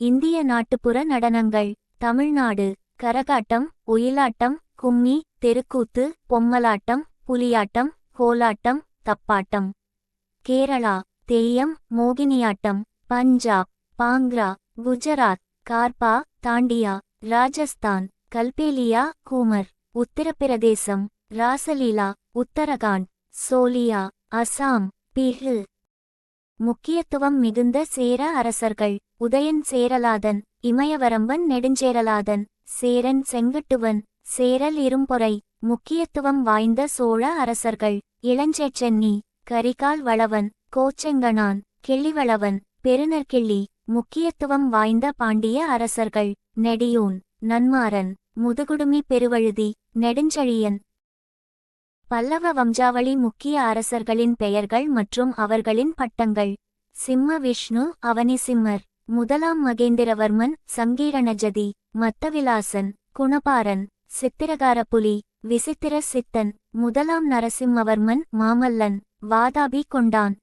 இந்திய நாட்டுப்புற நடனங்கள் தமிழ்நாடு கரகாட்டம் ஒயிலாட்டம் கும்மி தெருக்கூத்து பொம்மலாட்டம் புலியாட்டம் கோலாட்டம் தப்பாட்டம். கேரளா தெய்யம் மோகினியாட்டம் பஞ்சாப் பாங்க்ரா குஜராத் கார்பா தாண்டியா ராஜஸ்தான் கல்பேலியா கூமர் உத்தரப்பிரதேசம் ராசலீலா உத்தரகாண்ட் சோலியா அசாம் பிஹு. முக்கியத்துவம் மிகுந்த சேர அரசர்கள் உதயன் சேரலாதன் இமயவரம்பன் நெடுஞ்சேரலாதன் சேரன் செங்கட்டுவன் சேரல் இரும்பொறை முக்கியத்துவம் வாய்ந்த சோழ அரசர்கள் இளஞ்செச்சென்னி கரிகால் வளவன் கோச்செங்கணான் கிள்ளிவளவன் பெருநற்கிள்ளி முக்கியத்துவம் வாய்ந்த பாண்டிய அரசர்கள் நெடியூன் நன்மாறன் முதுகுடுமி பெருவழுதி நெடுஞ்செழியன் பல்லவ வம்சாவளி முக்கிய அரசர்களின் பெயர்கள் மற்றும் அவர்களின் பட்டங்கள். சிம்ம விஷ்ணு அவனிசிம்மர் முதலாம் மகேந்திரவர்மன் சங்கீரணஜதி மத்தவிலாசன் குணபாரன் சித்திரகாரப்புலி விசித்திர சித்தன் முதலாம் நரசிம்மவர்மன் மாமல்லன் வாதாபி கொண்டான்